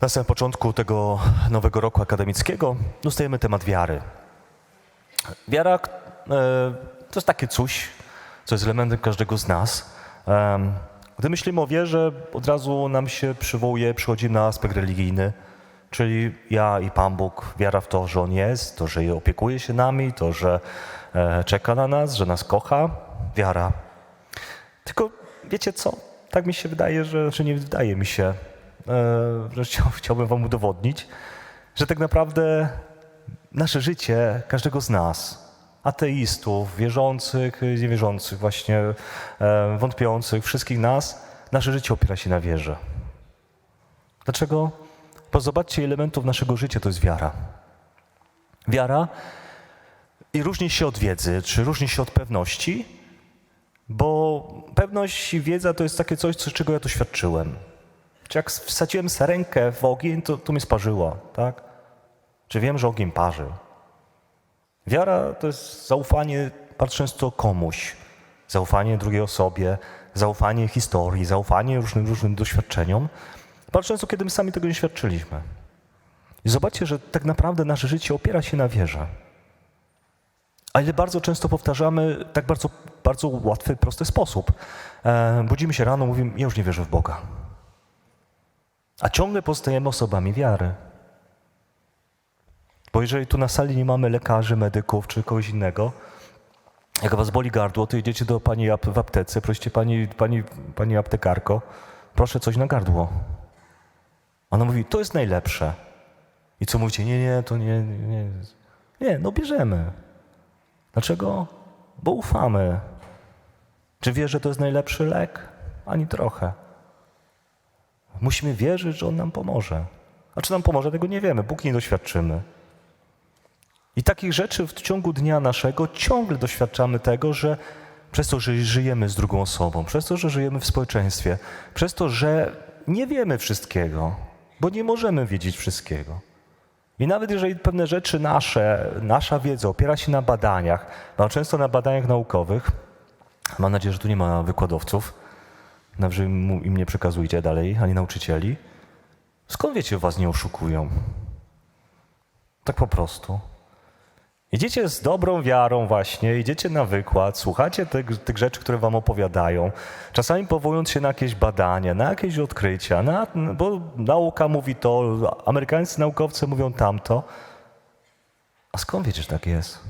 Na samym początku tego nowego roku akademickiego dostajemy temat wiary. Wiara e, to jest takie coś, co jest elementem każdego z nas. Gdy myślimy o wierze, od razu nam się przywołuje, przychodzi na aspekt religijny, czyli ja i Pan Bóg, wiara w to, że On jest, to, że opiekuje się nami, to, że e, czeka na nas, że nas kocha, wiara. Tylko wiecie co? Tak mi się wydaje, że, że nie wydaje mi się, e, chciał, chciałbym wam udowodnić, że tak naprawdę nasze życie, każdego z nas, ateistów, wierzących, niewierzących, właśnie e, wątpiących, wszystkich nas, nasze życie opiera się na wierze. Dlaczego? Bo zobaczcie, elementów naszego życia to jest wiara. Wiara i różni się od wiedzy, czy różni się od pewności, bo pewność i wiedza to jest takie coś, czego ja doświadczyłem. Czy jak wsadziłem rękę w ogień, to, to mnie sparzyło, tak? Czy wiem, że ogień parzy? Wiara to jest zaufanie bardzo często komuś. Zaufanie drugiej osobie, zaufanie historii, zaufanie różnym, różnym doświadczeniom. Bardzo często, kiedy my sami tego nie świadczyliśmy. I zobaczcie, że tak naprawdę nasze życie opiera się na wierze. A ile bardzo często powtarzamy tak bardzo, bardzo łatwy, prosty sposób. E, budzimy się rano, mówimy, ja już nie wierzę w Boga. A ciągle pozostajemy osobami wiary. Bo jeżeli tu na sali nie mamy lekarzy, medyków czy kogoś innego, jak was boli gardło, to idziecie do pani w aptece, prosicie pani, pani, pani aptekarko, proszę coś na gardło. Ona mówi, to jest najlepsze. I co mówicie? Nie, nie, to nie. Nie, nie no bierzemy. Dlaczego? Bo ufamy. Czy wiesz, że to jest najlepszy lek? Ani trochę. Musimy wierzyć, że On nam pomoże. A czy nam pomoże, tego nie wiemy, póki nie doświadczymy. I takich rzeczy w ciągu dnia naszego ciągle doświadczamy tego, że przez to, że żyjemy z drugą osobą, przez to, że żyjemy w społeczeństwie, przez to, że nie wiemy wszystkiego, bo nie możemy wiedzieć wszystkiego. I nawet jeżeli pewne rzeczy nasze, nasza wiedza opiera się na badaniach, bardzo często na badaniach naukowych, mam nadzieję, że tu nie ma wykładowców, nawet im im nie przekazujcie dalej, ani nauczycieli, skąd wiecie, was nie oszukują? Tak po prostu. Idziecie z dobrą wiarą właśnie, idziecie na wykład, słuchacie tych, tych rzeczy, które wam opowiadają, czasami powołując się na jakieś badania, na jakieś odkrycia, na, bo nauka mówi to, amerykańscy naukowcy mówią tamto. A skąd wiecie, że tak jest?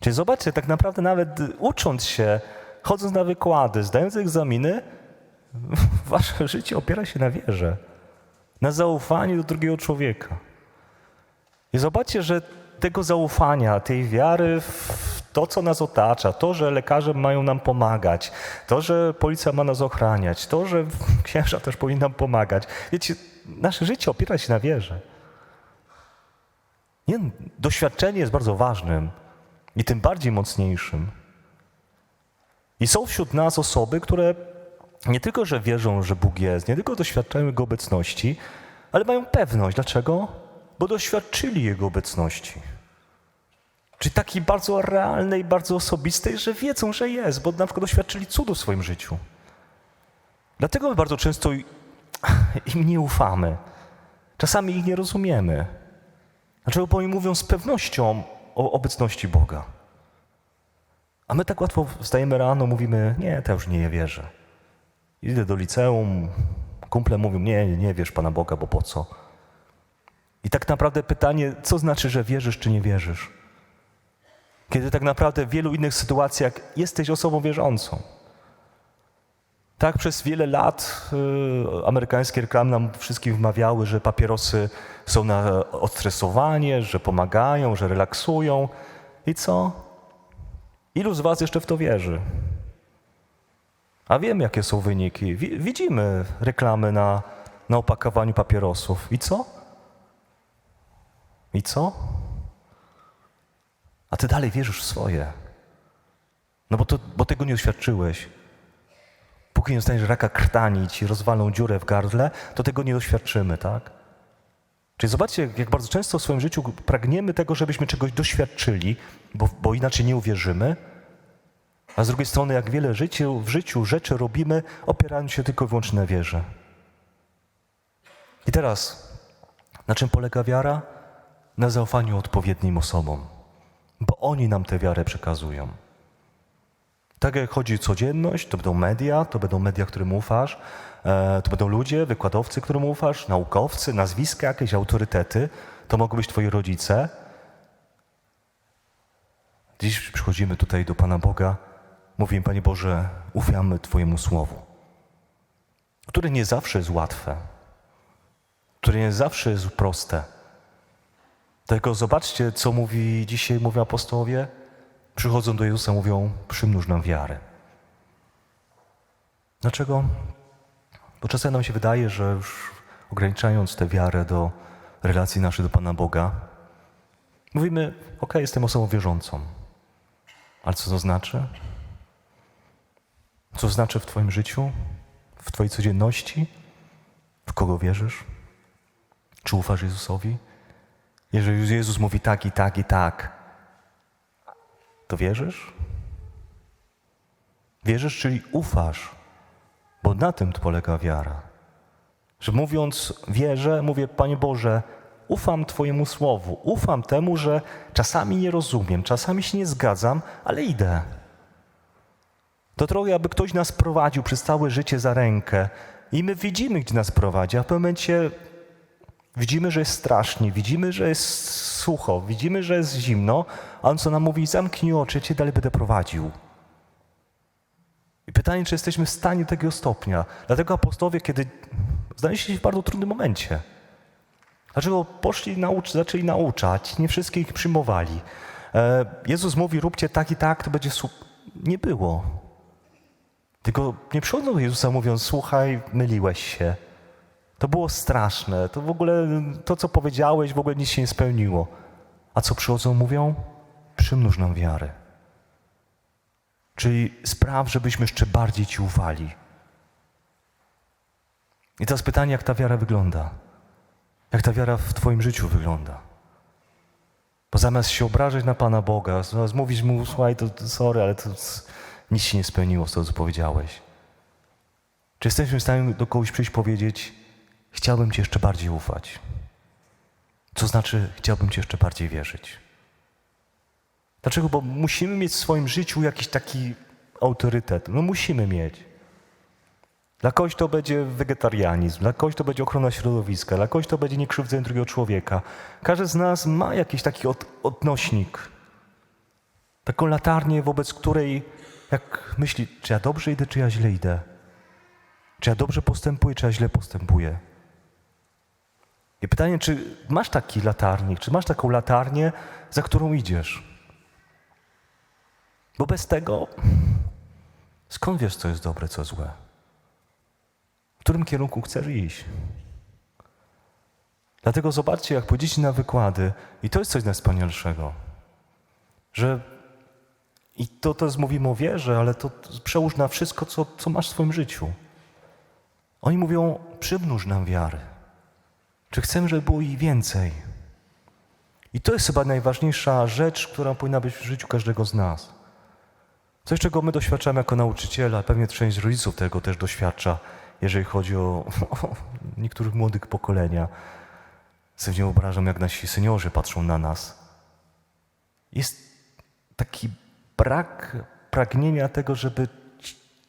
Czyli zobaczcie, tak naprawdę nawet ucząc się, chodząc na wykłady, zdając egzaminy, wasze życie opiera się na wierze, na zaufaniu do drugiego człowieka. I zobaczcie, że tego zaufania, tej wiary w to, co nas otacza, to, że lekarze mają nam pomagać, to, że policja ma nas ochraniać, to, że księża też powinni nam pomagać. Wiecie, nasze życie opiera się na wierze. Nie, doświadczenie jest bardzo ważnym i tym bardziej mocniejszym. I są wśród nas osoby, które nie tylko, że wierzą, że Bóg jest, nie tylko doświadczają Jego obecności, ale mają pewność. Dlaczego? Bo doświadczyli Jego obecności. Czyli takiej bardzo realnej, bardzo osobistej, że wiedzą, że jest, bo na przykład doświadczyli cudu w swoim życiu. Dlatego my bardzo często im nie ufamy. Czasami ich nie rozumiemy. Dlaczego? Bo oni mówią z pewnością o obecności Boga. A my tak łatwo wstajemy rano, mówimy, nie, to już nie wierzę. Idę do liceum, kumple mówią, nie, nie wierz Pana Boga, bo po co? I tak naprawdę pytanie, co znaczy, że wierzysz czy nie wierzysz? Kiedy tak naprawdę w wielu innych sytuacjach jesteś osobą wierzącą. Tak przez wiele lat y, amerykańskie reklamy nam wszystkim wmawiały, że papierosy są na odstresowanie, że pomagają, że relaksują. I co? Ilu z was jeszcze w to wierzy? A wiem, jakie są wyniki. Wi- widzimy reklamy na, na opakowaniu papierosów. I co? I co? A ty dalej wierzysz w swoje. No bo, to, bo tego nie doświadczyłeś. Póki nie dostaniesz raka krtani ci rozwalą dziurę w gardle, to tego nie doświadczymy, tak? Czyli zobaczcie, jak- bardzo często w swoim życiu pragniemy tego, żebyśmy czegoś doświadczyli, bo, bo inaczej nie uwierzymy, a z drugiej strony, jak wiele życiu, w życiu rzeczy robimy, opierając się tylko i wyłącznie na wierze. I teraz, na czym polega wiara? Na zaufaniu odpowiednim osobom, bo oni nam tę wiarę przekazują. Tak jak chodzi codzienność, to będą media, to będą media, którym ufasz, e, to będą ludzie, wykładowcy, którym ufasz, naukowcy, nazwiska, jakieś autorytety, to mogą być twoi rodzice. Dziś przychodzimy tutaj do Pana Boga, mówimy, Panie Boże, ufamy Twojemu Słowu, które nie zawsze jest łatwe, które nie zawsze jest proste. Dlatego zobaczcie, co mówi dzisiaj mówią apostołowie. Przychodzą do Jezusa, mówią, przymnóż nam wiary. Dlaczego? Bo czasem nam się wydaje, że już ograniczając tę wiarę do relacji naszej do Pana Boga, mówimy, ok, jestem osobą wierzącą. Ale co to znaczy? Co znaczy w Twoim życiu, w Twojej codzienności? W kogo wierzysz? Czy ufasz Jezusowi? Jeżeli Jezus mówi tak i tak i tak, to wierzysz? Wierzysz, czyli ufasz, bo na tym polega wiara. Że mówiąc wierzę, mówię, Panie Boże, ufam Twojemu słowu, ufam temu, że czasami nie rozumiem, czasami się nie zgadzam, ale idę. To trochę, aby ktoś nas prowadził przez całe życie za rękę i my widzimy, gdzie nas prowadzi, a w pewnym momencie widzimy, że jest strasznie, widzimy, że jest sucho, widzimy, że jest zimno, a on co nam mówi, zamknij oczy, cię dalej będę prowadził. I pytanie, czy jesteśmy w stanie takiego stopnia. Dlatego apostowie, kiedy znaleźli się w bardzo trudnym momencie, dlaczego poszli, naucz, zaczęli nauczać, nie wszystkich przyjmowali. E, Jezus mówi, róbcie tak i tak, to będzie super. Nie było. Tylko nie przychodzą do Jezusa mówiąc, słuchaj, myliłeś się. To było straszne. To w ogóle, to co powiedziałeś, w ogóle nic się nie spełniło. A co przychodzą, mówią? Przymnóż nam wiary. Czyli spraw, żebyśmy jeszcze bardziej Ci ufali. I teraz pytanie, jak ta wiara wygląda? Jak ta wiara w Twoim życiu wygląda? Bo zamiast się obrażać na Pana Boga, zamiast mówić Mu, słuchaj, to, to sorry, ale to nic się nie spełniło z tego, co powiedziałeś. Czy jesteśmy w stanie do kogoś przyjść powiedzieć, chciałbym Ci jeszcze bardziej ufać? Co znaczy, chciałbym Ci jeszcze bardziej wierzyć? Dlaczego? Bo musimy mieć w swoim życiu jakiś taki autorytet. No musimy mieć. Dla kogoś to będzie wegetarianizm, dla kogoś to będzie ochrona środowiska, dla kogoś to będzie niekrzywdzenie drugiego człowieka. Każdy z nas ma jakiś taki od, odnośnik. Taką latarnię, wobec której jak myśli, czy ja dobrze idę, czy ja źle idę. Czy ja dobrze postępuję, czy ja źle postępuję. I pytanie, czy masz taki latarnik, czy masz taką latarnię, za którą idziesz? Bo bez tego skąd wiesz, co jest dobre, co złe? W którym kierunku chcesz iść? Dlatego zobaczcie, jak pójdziecie na wykłady, i to jest coś najwspanialszego, że i to też mówimy o wierze, ale to przełóż na wszystko, co, co masz w swoim życiu. Oni mówią, przymnóż nam wiary. Czy chcemy, żeby było jej więcej? I to jest chyba najważniejsza rzecz, która powinna być w życiu każdego z nas. Coś, czego my doświadczamy jako nauczyciele, pewnie część rodziców tego też doświadcza, jeżeli chodzi o, o niektórych młodych pokolenia. Sobie nie wyobrażam, jak nasi seniorzy patrzą na nas. Jest taki brak pragnienia tego, żeby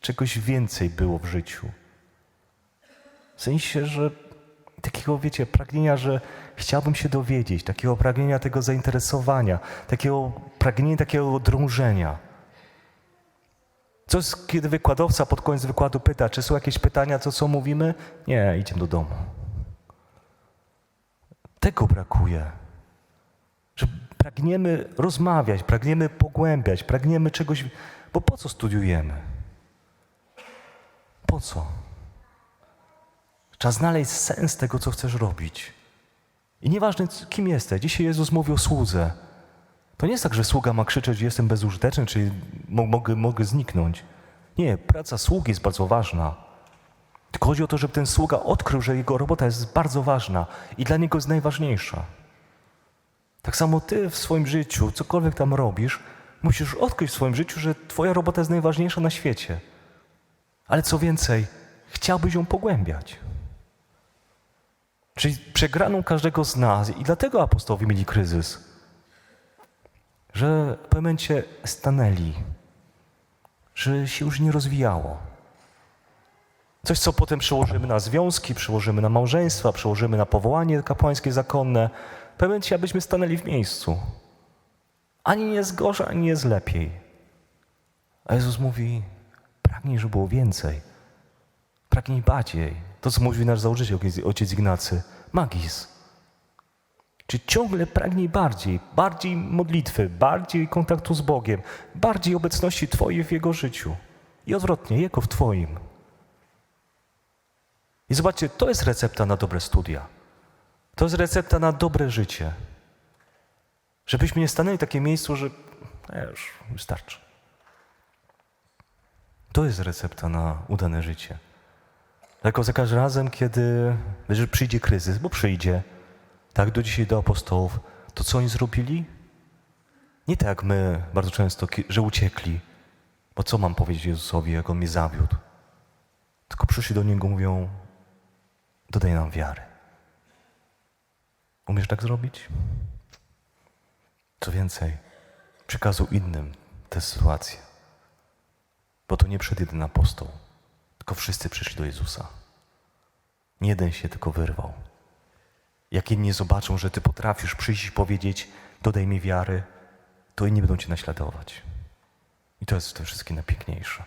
czegoś więcej było w życiu. W sensie, że takiego, wiecie, pragnienia, że chciałbym się dowiedzieć, takiego pragnienia tego zainteresowania, takiego pragnienia takiego drążenia. Co jest, kiedy wykładowca pod koniec wykładu pyta, czy są jakieś pytania, co co mówimy? Nie, idziemy do domu. Tego brakuje. Że pragniemy rozmawiać, pragniemy pogłębiać, pragniemy czegoś, bo po co studiujemy? Po co? Trzeba znaleźć sens tego, co chcesz robić. I nieważne, kim jesteś. Dzisiaj Jezus mówi o słudze. To nie jest tak, że sługa ma krzyczeć, że jestem bezużyteczny, czyli mogę, mogę zniknąć. Nie, praca sługi jest bardzo ważna. Tylko chodzi o to, żeby ten sługa odkrył, że jego robota jest bardzo ważna i dla niego jest najważniejsza. Tak samo ty w swoim życiu, cokolwiek tam robisz, musisz odkryć w swoim życiu, że twoja robota jest najważniejsza na świecie. Ale co więcej, chciałbyś ją pogłębiać. Czyli przegraną każdego z nas. I dlatego apostołowie mieli kryzys. Że w pewnym momencie stanęli. Że się już nie rozwijało. Coś, co potem przełożymy na związki, przełożymy na małżeństwa, przełożymy na powołanie kapłańskie zakonne. W pewnym momencie, abyśmy stanęli w miejscu. Ani nie jest gorzej, ani nie jest lepiej. A Jezus mówi, pragnij, żeby było więcej. Pragnij bardziej. To, co mówi nasz założyciel, ojciec Ignacy. Magis. Czy ciągle pragnij bardziej, bardziej modlitwy, bardziej kontaktu z Bogiem, bardziej obecności Twojej w Jego życiu. I odwrotnie, Jego w Twoim. I zobaczcie, to jest recepta na dobre studia. To jest recepta na dobre życie. Żebyśmy nie stanęli w takim miejscu, że e, już wystarczy. To jest recepta na udane życie. Tylko za każdym razem, kiedy że przyjdzie kryzys, bo przyjdzie, tak do dzisiaj do apostołów, to co oni zrobili? Nie tak jak my bardzo często, że uciekli. Bo co mam powiedzieć Jezusowi, jak On mnie zawiódł? Tylko przyszli do Niego, mówią, dodaj nam wiary. Umiesz tak zrobić? Co więcej, przekazał innym tę sytuację. Bo to nie przed jeden apostoł, tylko wszyscy przyszli do Jezusa. Nie jeden się tylko wyrwał. Jak inni zobaczą, że Ty potrafisz przyjść i powiedzieć, dodaj mi wiary, to inni będą Cię naśladować. I to jest w tym wszystkim najpiękniejsze.